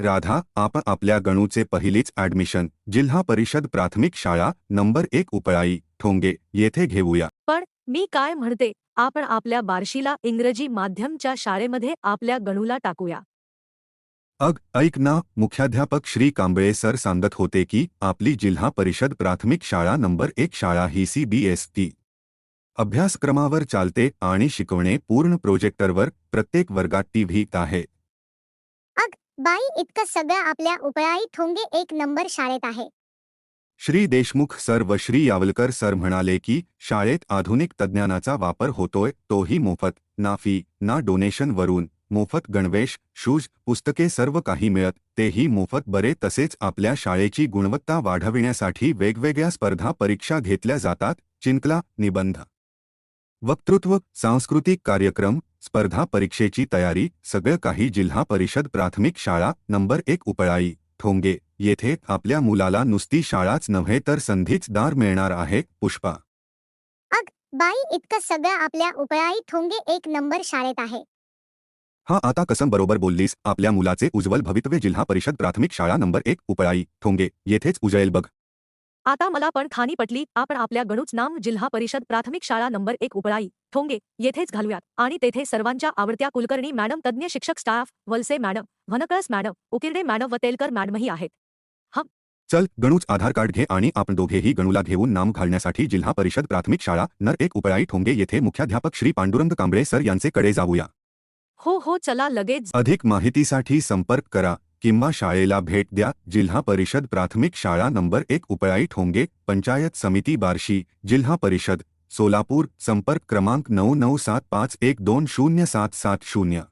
राधा आपण आपल्या गणूचे पहिलीच ऍडमिशन जिल्हा परिषद प्राथमिक शाळा नंबर एक उपळाई ठोंगे येथे घेऊया. पण मी काय म्हणते आपण आपल्या बार्शीला इंग्रजी माध्यमच्या शाळेमध्ये आपल्या गणूला टाकूया. अग ऐक ना मुख्याध्यापक श्री कांबळे सर सांगत होते की आपली जिल्हा परिषद प्राथमिक शाळा नंबर एक शाळा ही सी बी एस टी अभ्यासक्रमावर चालते आणि शिकवणे पूर्ण प्रोजेक्टरवर प्रत्येक वर्गात टीव्ही आहे. बाई इतकं सगळं आपल्या उपळाई ठोंगे एक नंबर शाळेत आहे. श्री देशमुख सर व श्री यावलकर सर म्हणाले की शाळेत आधुनिक तज्ज्ञानाचा वापर होतोय तोही मोफत ना फी ना डोनेशन वरून मोफत गणवेश शूज पुस्तके सर्व काही मिळत तेही मोफत बरे तसेच आपल्या शाळेची गुणवत्ता वाढविण्यासाठी वेगवेगळ्या स्पर्धा परीक्षा घेतल्या जातात चिंकला निबंध. वक्तृत्व सांस्कृतिक कार्यक्रम स्पर्धा परीक्षेची तयारी सगळं काही जिल्हा परिषद प्राथमिक शाळा नंबर एक उपळाई ठोंगे येथे आपल्या मुलाला नुसती शाळाच नव्हे तर संधीच दार मिळणार आहे पुष्पा. बाई इतकं सगळं आपल्या उपळाई ठोंगे एक नंबर शाळेत आहे. हा आता कसम बरोबर बोललीस आपल्या मुलाचे उज्ज्वल भवितव्य जिल्हा परिषद प्राथमिक शाळा नंबर एक उपळाई ठोंगे येथेच उजळेल बघ. आता मला पण खानी पटली. आपण आपल्या गणूच नाम जिल्हा परिषद प्राथमिक शाळा नंबर एक उपळाई ठोंगे येथेच घालूयात. आणि तेथे सर्वांच्या आवडत्या कुलकर्णी मॅडम तज्ज्ञ शिक्षक staff Walse madam Wankalas madam Ukirde madam व तेलकर मॅडमही आहेत. चल गणूच आधार कार्ड घे आणि आपण दोघेही गणूला घेऊन नाम घालण्यासाठी जिल्हा परिषद प्राथमिक शाळा नर एक उपळाई ठोंगे येथे मुख्याध्यापक श्री पांडुरंग कांबळे सर यांचे कडे जाऊया. हो हो चला लगेच. अधिक माहितीसाठी संपर्क करा. किंवा शाळेला भेट द्या. जिल्हा परिषद प्राथमिक शाळा नंबर एक उपयाई ठोंगे, पंचायत समिती बार्शी, जिल्हा परिषद, सोलापूर, संपर्क क्रमांक नऊ नऊ सात पाच एक दोन शून्य सात सात शून्य.